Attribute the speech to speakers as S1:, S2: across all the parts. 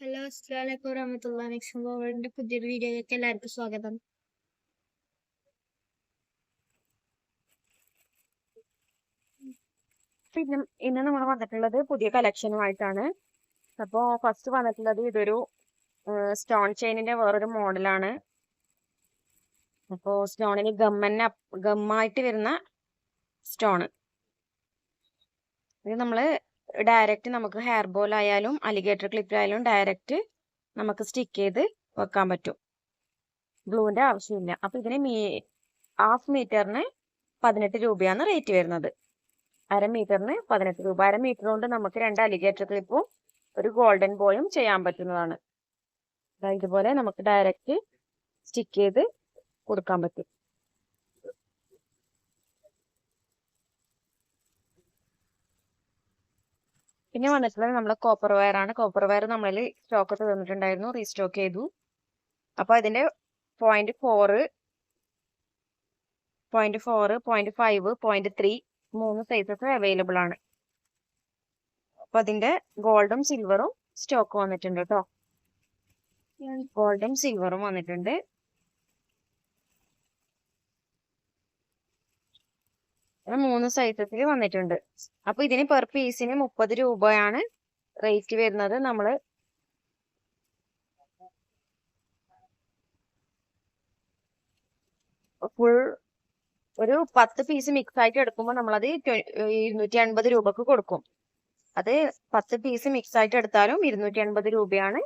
S1: Hello അസ്സലാമലൈക്കും വറഹമത്തുള്ള next വേൾഡിന്റെ പുതിയൊരു വീഡിയോയിലേക്ക് എല്ലാവർക്കും സ്വാഗതം.
S2: പിന്നെ ഇന്ന് നമ്മൾ വന്നിട്ടുള്ളത് പുതിയ കളക്ഷനുമായിട്ടാണ്. അപ്പോൾ ഫസ്റ്റ് വന്നിട്ടുള്ളത് ഇതൊരു സ്റ്റോൺ ചെയിനിന്റെ വേറൊരു മോഡലാണ് അപ്പോൾ സ്റ്റോണിന് ഗമ്മന്നെ ഗമ്മായിട്ട് വരുന്ന സ്റ്റോണ് ഇത് നമ്മൾ ഡയറക്റ്റ് നമുക്ക് ഹെയർ ബോൾ ആയാലും അലിഗേറ്റർ ക്ലിപ്പ് ആയാലും ഡയറക്റ്റ് നമുക്ക് സ്റ്റിക്ക് ചെയ്ത് വെക്കാൻ പറ്റും. ഗ്ലൂവിന്റെ ആവശ്യമില്ല. അപ്പം ഇതിന് മീ ഹാഫ് മീറ്ററിന് പതിനെട്ട് രൂപയാണ് റേറ്റ് വരുന്നത്. അര മീറ്ററിന് പതിനെട്ട് രൂപ. അര മീറ്റർ കൊണ്ട് നമുക്ക് രണ്ട് അലിഗേറ്റർ ക്ലിപ്പും ഒരു ഗോൾഡൻ ബോയും ചെയ്യാൻ പറ്റുന്നതാണ്. ഇതുപോലെ നമുക്ക് ഡയറക്റ്റ് സ്റ്റിക്ക് ചെയ്ത് കൊടുക്കാൻ പറ്റും. പിന്നെ വന്നിട്ടുള്ളത് നമ്മളെ കോപ്പർ വയർ ആണ്. കോപ്പർ വയർ നമ്മളിൽ സ്റ്റോക്ക് തന്നിട്ടുണ്ടായിരുന്നു. റീസ്റ്റോക്ക് ചെയ്തു. അപ്പൊ അതിന്റെ point four point four point five point three മൂന്ന് സൈസസ് അവൈലബിൾ ആണ്. അപ്പൊ അതിന്റെ ഗോൾഡും സിൽവറും സ്റ്റോക്ക് വന്നിട്ടുണ്ട് കേട്ടോ ഗോൾഡും സിൽവറും വന്നിട്ടുണ്ട്. അങ്ങനെ മൂന്ന് സൈസസിൽ വന്നിട്ടുണ്ട്. അപ്പൊ ഇതിന് പെർ പീസിന് മുപ്പത് രൂപയാണ് റേറ്റ് വരുന്നത് നമ്മൾ. ഫുൾ ഒരു പത്ത് പീസ് മിക്സ് ആയിട്ട് എടുക്കുമ്പോൾ നമ്മളത് ഇരുന്നൂറ്റി അൻപത് രൂപക്ക് കൊടുക്കും. അത് പത്ത് പീസ് മിക്സ് ആയിട്ട് എടുത്താലും ഇരുന്നൂറ്റി അൻപത് രൂപയാണ്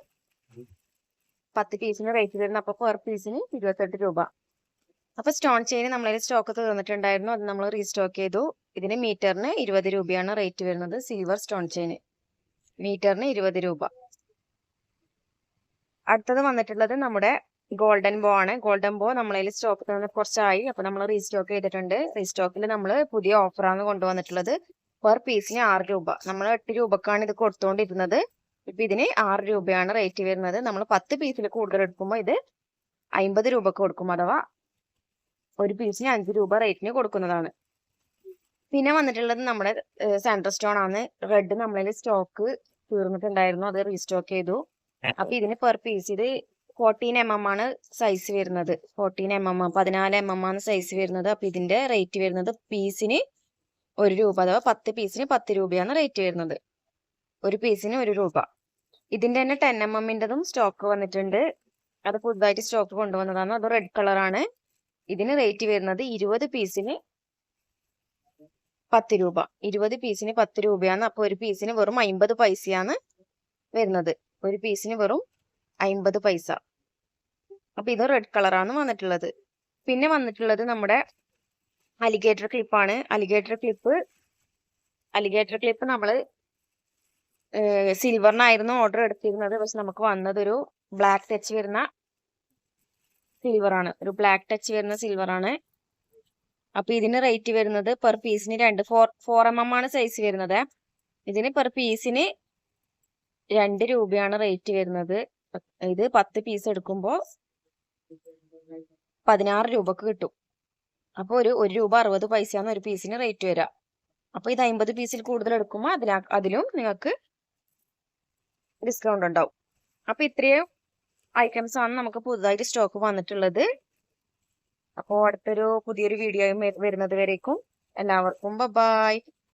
S2: പത്ത് പീസിന് റേറ്റ് വരുന്നത്. അപ്പൊ പെർ പീസിന് ഇരുപത്തെട്ട് രൂപ. അപ്പൊ സ്റ്റോൺ ചെയിൻ നമ്മളതിൽ സ്റ്റോക്ക് തീർന്നിട്ടുണ്ടായിരുന്നു. അത് നമ്മൾ റീസ്റ്റോക്ക് ചെയ്തു. ഇതിന് മീറ്ററിന് ഇരുപത് രൂപയാണ് റേറ്റ് വരുന്നത്. സിൽവർ സ്റ്റോൺ ചെയിൻ മീറ്ററിന് ഇരുപത് രൂപ. അടുത്തത് വന്നിട്ടുള്ളത് നമ്മുടെ ഗോൾഡൻ ബോ ആണ്. ഗോൾഡൻ ബോ നമ്മളതിൽ സ്റ്റോക്ക് കുറച്ചായി. അപ്പൊ നമ്മൾ റീസ്റ്റോക്ക് ചെയ്തിട്ടുണ്ട്. റീസ്റ്റോക്കിൽ നമ്മൾ പുതിയ ഓഫറാണ് കൊണ്ടുവന്നിട്ടുള്ളത്. പെർ പീസിന് ആറ് രൂപ. നമ്മൾ എട്ട് രൂപക്കാണ് ഇത് കൊടുത്തുകൊണ്ടിരുന്നത് ഇപ്പൊ ഇതിന് ആറ് രൂപയാണ് റേറ്റ് വരുന്നത്. നമ്മൾ പത്ത് പീസിൽ കൂടുതൽ എടുക്കുമ്പോൾ ഇത് അമ്പത് രൂപക്ക് കൊടുക്കും അഥവാ ഒരു പീസിന് അഞ്ച് രൂപ റേറ്റിന് കൊടുക്കുന്നതാണ്. പിന്നെ വന്നിട്ടുള്ളത് നമ്മുടെ സെൻട്രൽ സ്റ്റോൺ ആണ്. റെഡ് നമ്മളിൽ സ്റ്റോക്ക് തീർന്നിട്ടുണ്ടായിരുന്നു. അത് റീസ്റ്റോക്ക് ചെയ്തു. അപ്പൊ ഇതിന് പെർ പീസ് ഇത് ഫോർട്ടീൻ എം എം ആണ് സൈസ് വരുന്നത്. ഫോർട്ടീൻ എം എം പതിനാല് എം എം ആണ് സൈസ് വരുന്നത്. അപ്പൊ ഇതിന്റെ റേറ്റ് വരുന്നത് പീസിന് ഒരു രൂപ അഥവാ പത്ത് പീസിന് പത്ത് രൂപയാണ് റേറ്റ് വരുന്നത്. ഒരു പീസിന് ഒരു രൂപ. ഇതിന്റെ തന്നെ ടെൻ എം എമ്മിന്റെതും സ്റ്റോക്ക് വന്നിട്ടുണ്ട്. അത് പുതുതായിട്ട് സ്റ്റോക്ക് കൊണ്ടുവന്നതാണ്. അത് റെഡ് കളറാണ് ഇതിന് റേറ്റ് വരുന്നത് ഇരുപത് പീസിന് പത്ത് രൂപ. ഇരുപത് പീസിന് പത്ത് രൂപയാണ്. അപ്പൊ ഒരു പീസിന് വെറും അമ്പത് പൈസയാണ് വരുന്നത്. ഒരു പീസിന് വെറും അമ്പത് പൈസ. അപ്പൊ ഇത് റെഡ് കളറാണ് വന്നിട്ടുള്ളത്. പിന്നെ വന്നിട്ടുള്ളത് നമ്മുടെ അലിഗേറ്റർ ക്ലിപ്പാണ് അലിഗേറ്റർ ക്ലിപ്പ് അലിഗേറ്റർ ക്ലിപ്പ് നമ്മൾ സിൽവറിനായിരുന്നു ഓർഡർ എടുത്തിരുന്നത്. പക്ഷെ നമുക്ക് വന്നതൊരു ബ്ലാക്ക് ടച്ച് വരുന്ന സിൽവർ ആണ്. ഒരു ബ്ലാക്ക് ടച്ച് വരുന്ന സിൽവർ ആണ്. അപ്പൊ ഇതിന് റേറ്റ് വരുന്നത് പെർ പീസിന് രണ്ട് ഫോർ ഫോർ എം എം ആണ് സൈസ് വരുന്നത്. ഇതിന് പെർ പീസിന് രണ്ട് രൂപയാണ് റേറ്റ് വരുന്നത്. ഇത് പത്ത് പീസ് എടുക്കുമ്പോൾ പതിനാറ് രൂപക്ക് കിട്ടും. അപ്പൊ ഒരു ഒരു രൂപ അറുപത് പൈസയാണ് ഒരു പീസിന് റേറ്റ് വരിക. അപ്പൊ ഇത് അമ്പത് പീസിൽ കൂടുതൽ എടുക്കുമ്പോൾ അതിലാ നിങ്ങൾക്ക് ഡിസ്കൗണ്ട് ഉണ്ടാവും. അപ്പൊ ഇത്രയും ഐറ്റംസ് ആണ് നമുക്ക് പുതുതായിട്ട് സ്റ്റോക്ക് വന്നിട്ടുള്ളത്. അപ്പോൾ അടുത്തൊരു പുതിയൊരു വീഡിയോ വരുന്നത് വരേക്കും. എല്ലാവർക്കും ബൈ